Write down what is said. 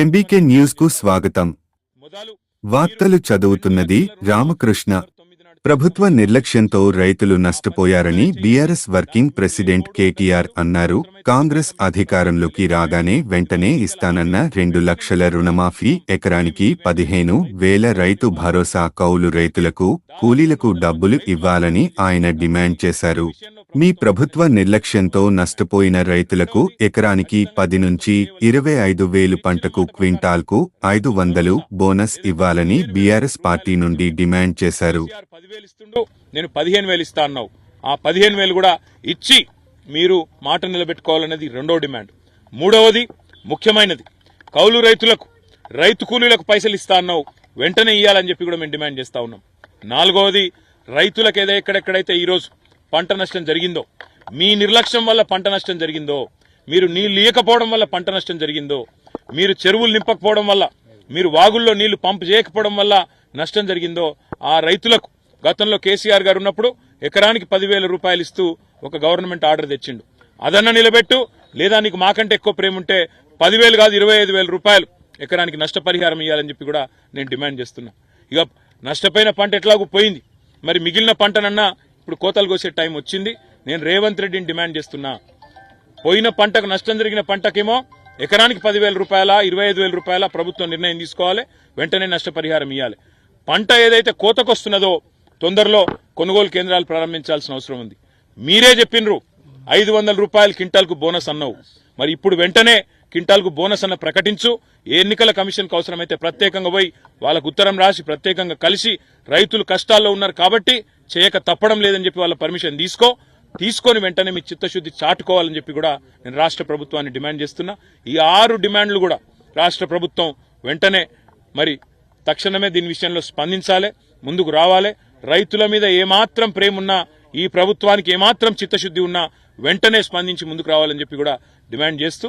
MBK న్యూస్కు స్వాగతం. వార్తలు చదువుతున్నది రామకృష్ణ. ప్రభుత్వ నిర్లక్ష్యంతో రైతులు నష్టపోయారని బీఆర్ఎస్ వర్కింగ్ ప్రెసిడెంట్ కేటీఆర్ అన్నారు. కాంగ్రెస్ అధికారంలోకి రాగానే వెంటనే ఇస్తానన్న రెండు లక్షల రుణమాఫీ ఎకరానికి పదిహేను వేల రైతు భరోసా కౌలు రైతులకు కూలీలకు డబ్బులు ఇవ్వాలని ఆయన డిమాండ్ చేశారు. మీ ప్రభుత్వ నిర్లక్ష్యంతో నష్టపోయిన రైతులకు ఎకరానికి పది నుంచి ఇరవై ఐదు వేలు పంటకు క్వింటాల్కు ఐదు వందలు బోనస్ ఇవ్వాలని బీఆర్ఎస్ పార్టీ నుండి డిమాండ్ చేశారు. నేను పదిహేను వేలు ఇస్తా అన్నావు. ఆ పదిహేను వేలు కూడా ఇచ్చి మీరు మాట నిలబెట్టుకోవాలనేది రెండో డిమాండ్. మూడవది ముఖ్యమైనది కౌలు రైతులకు రైతు కూలీలకు పైసలు ఇస్తా అన్నావు. వెంటనే ఇవ్వాలని చెప్పి కూడా మేము డిమాండ్ చేస్తా ఉన్నాం. నాలుగవది రైతులకు ఏదో ఎక్కడెక్కడైతే ఈరోజు పంట నష్టం జరిగిందో మీ నిర్లక్ష్యం వల్ల పంట నష్టం జరిగిందో మీరు నీళ్ళు ఇయ్యకపోవడం వల్ల పంట నష్టం జరిగిందో మీరు చెరువులు నింపకపోవడం వల్ల మీరు వాగుల్లో నీళ్ళు పంపు చేయకపోవడం వల్ల నష్టం జరిగిందో ఆ రైతులకు గతంలో కేసీఆర్ గారు ఉన్నప్పుడు ఎకరానికి పదివేల రూపాయలు ఇస్తూ ఒక గవర్నమెంట్ ఆర్డర్ తెచ్చిండు. అదన్న నిలబెట్టు లేదా నీకు మాకంటే ఎక్కువ ప్రేమ ఉంటే పదివేలు కాదు ఇరవై ఐదు వేల రూపాయలు ఎకరానికి నష్టపరిహారం ఇవ్వాలని చెప్పి కూడా నేను డిమాండ్ చేస్తున్నా. ఇక నష్టపోయిన పంట ఎట్లాగూ పోయింది. మరి మిగిలిన పంటనన్నా ఇప్పుడు కోతలు కోసే టైం వచ్చింది. నేను రేవంత్ రెడ్డిని డిమాండ్ చేస్తున్నా. పోయిన పంటకు నష్టం జరిగిన పంటకేమో ఎకరానికి పదివేల రూపాయల ఇరవై ఐదు వేల రూపాయల ప్రభుత్వం నిర్ణయం తీసుకోవాలి. వెంటనే నష్టపరిహారం ఇవ్వాలి పంట ఏదైతే కోతకొస్తున్నదో తొందరలో కొనుగోలు కేంద్రాలు ప్రారంభించాల్సిన అవసరం ఉంది. మీరే చెప్పినరు ఐదు వందల రూపాయలు క్వింటాల్కు బోనస్ అన్నావు. మరి ఇప్పుడు వెంటనే క్వింటాల్కు బోనస్ అన్న ప్రకటించు. ఏ ఎన్నికల కమిషన్కు అవసరమైతే ప్రత్యేకంగా పోయి వాళ్ళకు ఉత్తరం రాసి ప్రత్యేకంగా కలిసి రైతులు కష్టాల్లో ఉన్నారు కాబట్టి చేయక తప్పడం లేదని చెప్పి వాళ్ళ పర్మిషన్ తీసుకో. తీసుకొని వెంటనే మీ చిత్తశుద్ధి చాటుకోవాలని చెప్పి కూడా నేను రాష్ట్ర ప్రభుత్వాన్ని డిమాండ్ చేస్తున్నా. ఈ ఆరు డిమాండ్లు కూడా రాష్ట్ర ప్రభుత్వం వెంటనే మరి తక్షణమే దీని విషయంలో స్పందించాలి ముందుకు రావాలి. రైతుల మీద ఏమాత్రం ప్రేమున్నా ఈ ప్రభుత్వానికి ఏమాత్రం చిత్తశుద్ధి ఉన్నా వెంటనే స్పందించి ముందుకు రావాలని చెప్పి కూడా డిమాండ్ చేస్తూ